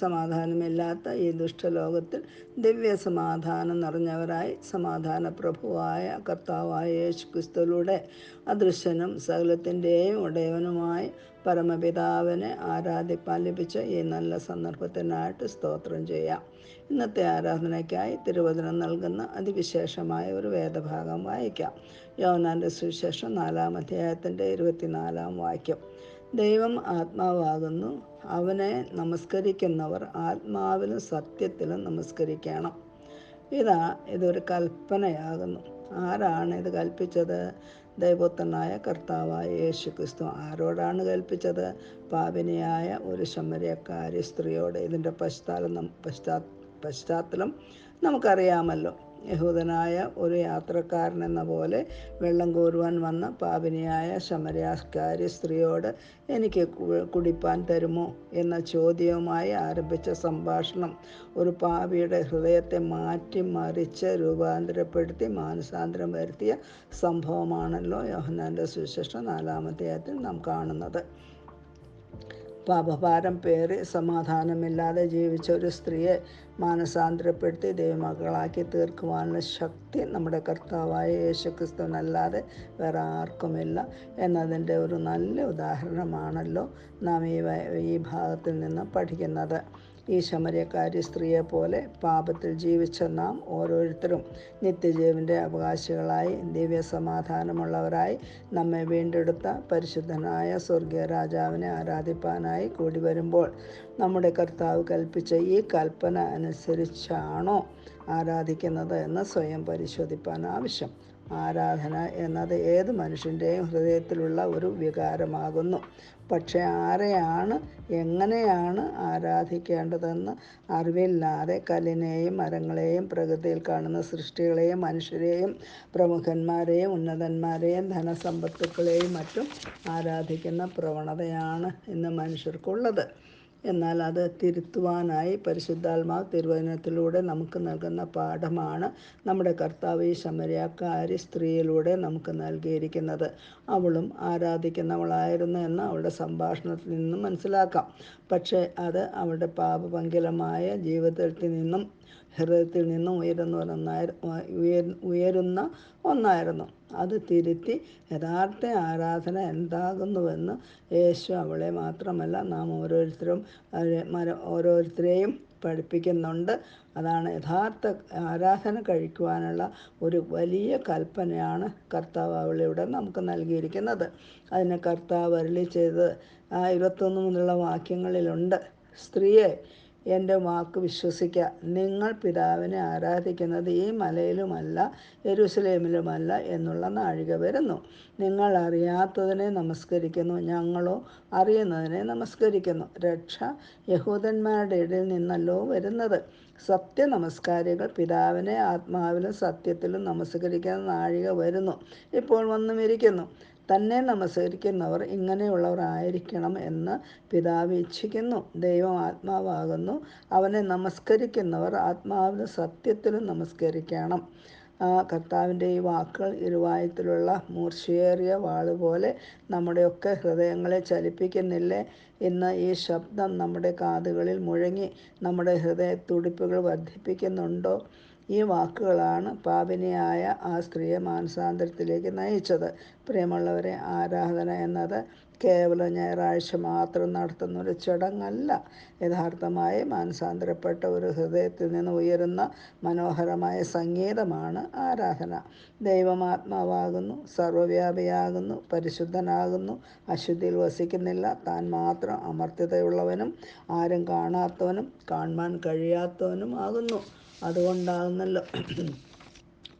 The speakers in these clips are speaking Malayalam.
സമാധാനമില്ലാത്ത ഈ ദുഷ്ടലോകത്തിൽ ദിവ്യ സമാധാനം നിറഞ്ഞവരായി സമാധാന പ്രഭുവായ കർത്താവായ യേശു ക്രിസ്തുലൂടെ അദൃശ്യനും സകലത്തിന്റെയും ഉടയവനുമായി പരമപിതാവിനെ ആരാധിപ്പാൻ ലഭിച്ച ഈ നല്ല സന്ദർഭത്തിനായിട്ട് സ്തോത്രം ചെയ്യാം. ഇന്നത്തെ ആരാധനയ്ക്കായി തിരുവചനം നൽകുന്ന അതിവിശേഷമായ ഒരു വേദഭാഗം വായിക്കാം. യോനാന്റെ സുവിശേഷം നാലാം അധ്യായത്തിന്റെ ഇരുപത്തിനാലാം വാക്യം. ദൈവം ആത്മാവാകുന്നു. അവനെ നമസ്കരിക്കുന്നവർ ആത്മാവിലും സത്യത്തിലും നമസ്കരിക്കണം. ഇതാ ഇതൊരു കൽപ്പനയാകുന്നു. ആരാണ് ഇത് കൽപ്പിച്ചത്? ദൈവത്തനായ കർത്താവായ യേശു ക്രിസ്തു ആരോടാണ് കൽപ്പിച്ചത്? പാപിനിയായ ഒരു ശമരക്കാരി സ്ത്രീയോട് ഇതിന്റെ പശ്ചാത്തലം പശ്ചാ പശ്ചാത്തലം നമുക്കറിയാമല്ലോ. യഹൂദനായ ഒരു യാത്രക്കാരൻ എന്ന പോലെ വെള്ളം കോരുവാൻ വന്ന പാപിനിയായ ശമരാസ്കാരി സ്ത്രീയോട് എനിക്ക് കുടിപ്പാൻ തരുമോ? എന്ന ചോദ്യവുമായി ആരംഭിച്ച സംഭാഷണം ഒരു പാപിയുടെ ഹൃദയത്തെ മാറ്റി മറിച്ച് രൂപാന്തരപ്പെടുത്തി മാനസാന്തരം വരുത്തിയ സംഭവമാണല്ലോ യോഹനാന്റെ സുവിശേഷം നാലാമത്തെ നാം കാണുന്നത്. പാപഭാരം പേറി സമാധാനമില്ലാതെ ജീവിച്ച ഒരു സ്ത്രീയെ മാനസാന്തരപ്പെടുത്തി ദൈവമകളാക്കി തീർക്കുവാനുള്ള ശക്തി നമ്മുടെ കർത്താവായ യേശുക്രിസ്തുവിനല്ലാതെ വേറെ ആർക്കുമില്ല എന്നതിന്റെ ഒരു നല്ല ഉദാഹരണമാണല്ലോ നാം ഈ ഈ ഭാഗത്തിൽ നിന്ന് പഠിക്കുന്നത്. ഈ ശമരക്കാരി സ്ത്രീയെ പോലെ പാപത്തിൽ ജീവിച്ച നാം ഓരോരുത്തരും നിത്യജീവന്റെ അവകാശികളായി ദിവ്യ സമാധാനമുള്ളവരായി നമ്മെ വീണ്ടെടുത്ത പരിശുദ്ധനായ സ്വർഗീയ രാജാവിനെ ആരാധിപ്പാനായി കൂടി വരുമ്പോൾ നമ്മുടെ കർത്താവ് കൽപ്പിച്ച ഈ കൽപ്പന അനുസരിച്ചാണോ ആരാധിക്കുന്നത് എന്ന് സ്വയം പരിശോധിപ്പാൻ ആവശ്യം. ആരാധന എന്നത് ഏത് മനുഷ്യന്റെയും ഹൃദയത്തിലുള്ള ഒരു വികാരമാകുന്നു. പക്ഷേ ആരെയാണ് എങ്ങനെയാണ് ആരാധിക്കേണ്ടതെന്ന് അറിവില്ലാതെ കല്ലിനെയും മരങ്ങളെയും പ്രകൃതിയിൽ കാണുന്ന സൃഷ്ടികളെയും മനുഷ്യരെയും പ്രമുഖന്മാരെയും ഉന്നതന്മാരെയും ധനസമ്പത്തുക്കളെയും മറ്റും ആരാധിക്കുന്ന പ്രവണതയാണ് ഇന്ന് മനുഷ്യർക്കുള്ളത്. എന്നാൽ അത് തിരുത്തുവാനായി പരിശുദ്ധാത്മാവ് തിരുവചനത്തിലൂടെ നമുക്ക് നൽകുന്ന പാഠമാണ് നമ്മുടെ കർത്താവ് ഈ ശമരിയാക്കാരി സ്ത്രീയിലൂടെ നമുക്ക് നൽകിയിരിക്കുന്നത്. അവളും ആരാധിക്കുന്നവളായിരുന്നു എന്ന് അവളുടെ സംഭാഷണത്തിൽ നിന്നും മനസ്സിലാക്കാം. പക്ഷേ അത് അവളുടെ പാപപങ്കിലമായ ജീവിതത്തിൽ നിന്നും ഹൃദയത്തിൽ നിന്നും ഉയരുന്ന ഉയരുന്ന ഒന്നായിരുന്നു. അത് തിരുത്തി യഥാർത്ഥ ആരാധന എന്താകുന്നുവെന്ന് യേശു അവളെ മാത്രമല്ല നാം ഓരോരുത്തരും ഓരോരുത്തരെയും പഠിപ്പിക്കുന്നുണ്ട്. അതാണ് യഥാർത്ഥ ആരാധന കഴിക്കുവാനുള്ള ഒരു വലിയ കൽപ്പനയാണ് കർത്താവ് അവളിവിടെ നമുക്ക് നൽകിയിരിക്കുന്നത്. അതിനെ കർത്താവ് അരളി ചെയ്ത് ആ ഇരുപത്തൊന്ന് മുതലുള്ള വാക്യങ്ങളിലുണ്ട്. സ്ത്രീയെ എന്റെ വാക്ക് വിശ്വസിക്കുക നിങ്ങൾ പിതാവിനെ ആരാധിക്കുന്നത് ഈ മലയിലുമല്ല യെരൂസലേമിലുമല്ല എന്നുള്ള നാഴിക വരുന്നു. നിങ്ങൾ അറിയാത്തതിനെ നമസ്കരിക്കുന്നു ഞങ്ങളോ അറിയുന്നതിനെ നമസ്കരിക്കുന്നു. രക്ഷ യഹൂദന്മാരുടെ ഇടയിൽ നിന്നല്ലോ വരുന്നത്. സത്യ നമസ്കാരികൾ പിതാവിനെ ആത്മാവിലും സത്യത്തിലും നമസ്കരിക്കുന്ന നാഴിക വരുന്നു. ഇപ്പോൾ വന്നും തന്നെ നമസ്കരിക്കുന്നവർ ഇങ്ങനെയുള്ളവർ ആയിരിക്കണം എന്ന് പിതാവ് ഇച്ഛിക്കുന്നു. ദൈവം ആത്മാവാകുന്നു. അവനെ നമസ്കരിക്കുന്നവർ ആത്മാവിന് സത്യത്തിലും നമസ്കരിക്കണം. കർത്താവിന്റെ ഈ വാക്കുകൾ ഇരുവായത്തിലുള്ള മൂർച്ചയേറിയ വാളുപോലെ നമ്മുടെയൊക്കെ ഹൃദയങ്ങളെ ചലിപ്പിക്കുന്നില്ലേ? ഇന്ന് ഈ ശബ്ദം നമ്മുടെ കാതുകളിൽ മുഴങ്ങി നമ്മുടെ ഹൃദയ തുടിപ്പുകൾ വർദ്ധിപ്പിക്കുന്നുണ്ടോ? ഈ വാക്കുകളാണ് പാപിനിയായ ആ സ്ത്രീയെ മാനസാന്തരത്തിലേക്ക് നയിച്ചത്. പ്രിയമുള്ളവരെ ആരാധന എന്നത് കേവലം ഞായറാഴ്ച മാത്രം നടത്തുന്ന ഒരു ചടങ്ങല്ല. യഥാർത്ഥമായി മാനസാന്തരപ്പെട്ട ഒരു ഹൃദയത്തിൽ നിന്ന് ഉയരുന്ന മനോഹരമായ സംഗീതമാണ് ആരാധന. ദൈവമാത്മാവാകുന്നു സർവവ്യാപിയാകുന്നു പരിശുദ്ധനാകുന്നു അശുദ്ധിയിൽ വസിക്കുന്നില്ല. താൻ മാത്രം അമർത്യതയുള്ളവനും ആരും കാണാത്തവനും കാണുവാൻ കഴിയാത്തവനും ആകുന്നു. അതുകൊണ്ടാകുന്നല്ലോ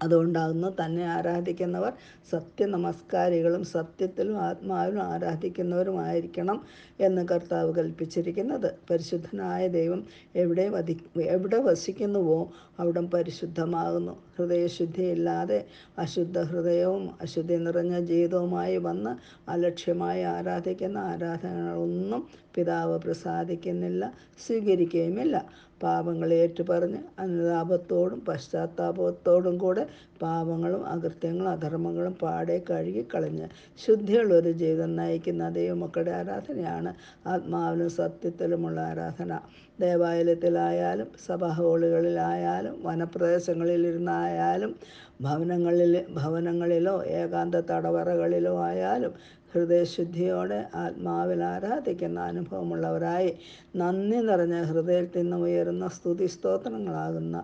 അതുകൊണ്ടാകുന്നു തന്നെ ആരാധിക്കുന്നവർ സത്യ നമസ്കാരികളും സത്യത്തിലും ആത്മാവിലും ആരാധിക്കുന്നവരുമായിരിക്കണം എന്ന് കർത്താവ് കൽപ്പിച്ചിരിക്കുന്നത്. പരിശുദ്ധനായ ദൈവം എവിടെ വധി എവിടെ വസിക്കുന്നുവോ അവിടം പരിശുദ്ധമാകുന്നു. ഹൃദയശുദ്ധിയില്ലാതെ അശുദ്ധ ഹൃദയവും അശുദ്ധി നിറഞ്ഞ ജീവിതവുമായി വന്ന് അലക്ഷ്യമായി ആരാധിക്കുന്ന ആരാധനകളൊന്നും പിതാവ് പ്രസാദിക്കുന്നില്ല സ്വീകരിക്കുകയുമില്ല. പാപങ്ങളെ ഏറ്റുപറഞ്ഞ് അനുതാപത്തോടും പശ്ചാത്താപത്തോടും കൂടെ പാപങ്ങളും അകൃത്യങ്ങളും അധർമ്മങ്ങളും പാടെ കഴുകിക്കളഞ്ഞ് ശുദ്ധിയുള്ള ഒരു ജീവിതം നയിക്കുന്ന ദൈവമക്കളുടെ ആരാധനയാണ് ആത്മാവിലും സത്യത്തിലുമുള്ള ആരാധന. ദേവാലയത്തിലായാലും സഭാ ഹോളുകളിലായാലും വനപ്രദേശങ്ങളിലിരുന്നായാലും ഭവനങ്ങളിൽ ഭവനങ്ങളിലോ ഏകാന്ത തടവറകളിലോ ആയാലും ഹൃദയശുദ്ധിയോടെ ആത്മാവിൽ ആരാധിക്കുന്ന അനുഭവമുള്ളവരായി നന്ദി നിറഞ്ഞ ഹൃദയത്തിൽ നിന്ന് ഉയരുന്ന സ്തുതി സ്തോത്രങ്ങളാകുന്ന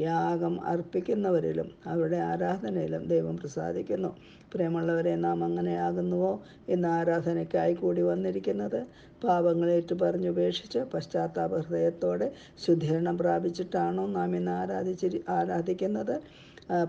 യാഗം അർപ്പിക്കുന്നവരിലും അവരുടെ ആരാധനയിലും ദൈവം പ്രസാദിക്കുന്നു. പ്രിയമുള്ളവരെ നാം അങ്ങനെയാകുന്നുവോ? ഇന്ന് ആരാധനയ്ക്കായി കൂടി വന്നിരിക്കുന്നത് പാപങ്ങളേറ്റു പറഞ്ഞുപേക്ഷിച്ച് പശ്ചാത്താപ ഹൃദയത്തോടെ ശുദ്ധീകരണം പ്രാപിച്ചിട്ടാണോ നാം ഇന്ന് ആരാധിച്ചിരി ആരാധിക്കുന്നത്?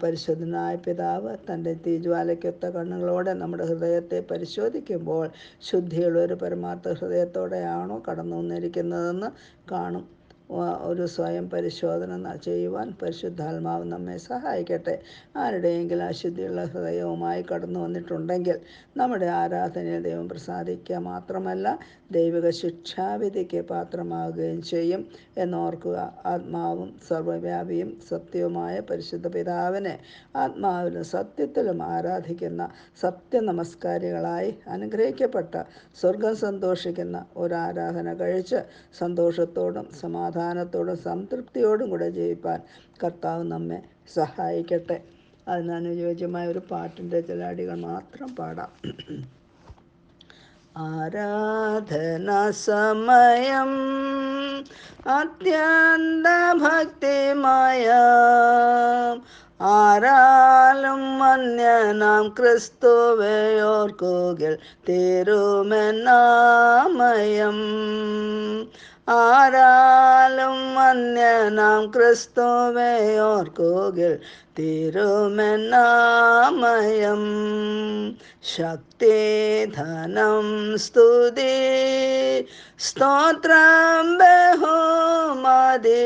പരിശുദ്ധനായ പിതാവ് തന്റെ തീജ്വാലയ്ക്കൊത്ത കണ്ണുകളോടെ നമ്മുടെ ഹൃദയത്തെ പരിശോധിക്കുമ്പോൾ ശുദ്ധിയുള്ള ഒരു പരമാർത്ഥ ഹൃദയത്തോടെയാണോ കടന്നു വന്നിരിക്കുന്നതെന്ന് കാണും. ഒരു സ്വയം പരിശോധന ചെയ്യുവാൻ പരിശുദ്ധാത്മാവ് നമ്മെ സഹായിക്കട്ടെ. ആരുടെയെങ്കിലും അശുദ്ധിയുള്ള ഹൃദയവുമായി കടന്നു വന്നിട്ടുണ്ടെങ്കിൽ നമ്മുടെ ആരാധനയിൽ ദൈവം പ്രസാദിക്കുക മാത്രമല്ല ദൈവിക ശിക്ഷാവിധിക്ക് പാത്രമാകുകയും ചെയ്യും എന്നോർക്കുക. ആത്മാവും സർവവ്യാപിയും സത്യവുമായ പരിശുദ്ധ പിതാവിനെ ആത്മാവിലും സത്യത്തിലും ആരാധിക്കുന്ന സത്യ നമസ്കാരികളായി അനുഗ്രഹിക്കപ്പെട്ട സ്വർഗം സന്തോഷിക്കുന്ന ഒരു ആരാധന കഴിച്ച് സന്തോഷത്തോടും സമാധാനത്തോടും സംതൃപ്തിയോടും കൂടെ ജീവിപ്പാൻ കർത്താവ് നമ്മെ സഹായിക്കട്ടെ. അതിനനുയോജ്യമായ ഒരു പാട്ടിന്റെ ചില അടികൾ മാത്രം പാടാം. ആരാധന സമയം അത്യന്ത ഭക്തിമയ ആരാലും മന്യനാം ക്രിസ്തുവയോർക്കുകിൽ തിരുമെന്നാമയം. ആരാലും മന്യനാം ക്രിസ്തുവയോർക്കുകിൽ തിരുമെന്നാമയം ശക്തി ധനം സ്തുതി സ്തോത്രം ബഹുമതി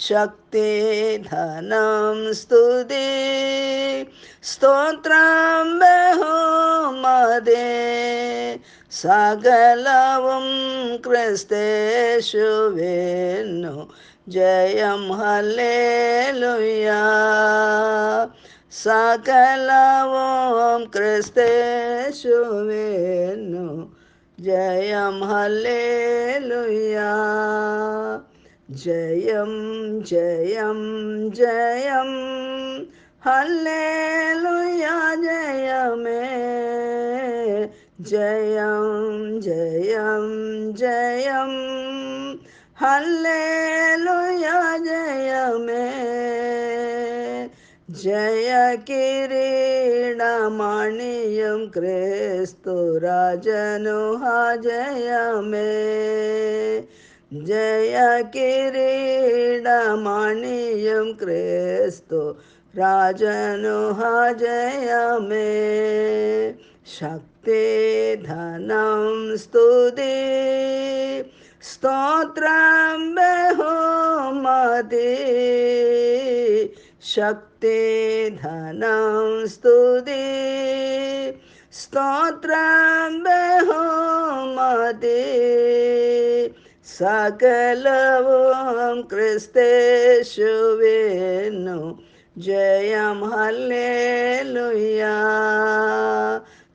ശക്തി ധനം सकलवं क्रिस्तेषु वेन्नु जयं हल्लेलुया। सकलवं क्रिस्तेषु वेन्नु जयं हल्लेलुया। जयं जयं जयं हल्लेलुया, जयमे। జయం జయం జయం. హల్లేలుయా జయమే. జయ కిరీడమణియం క్రీస్తు రాజను జయమే. జయ కిరీడమణియం క్రీస్తు రాజను జయమే. ജയമേ ശക്തി ധനം സ്തുതി സ്തോത്രം ബഹുമതി ശക്തി ധനം സ്തുതി സ്തോത്രം ബഹുമതി സകലവും ക്രിസ്തേശുവിനു ജയം ഹല്ലേലൂയ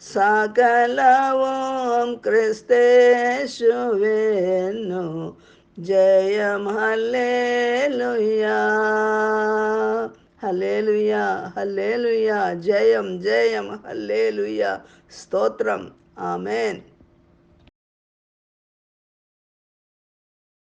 സകലവും ക്രിസ്തേശുവിനു ജയം ഹല്ലേലൂയ ഹല്ലേലൂയ ഹല്ലേലൂയ ജയം ജയം ഹല്ലേലൂയ സ്തോത്രം ആമേൻ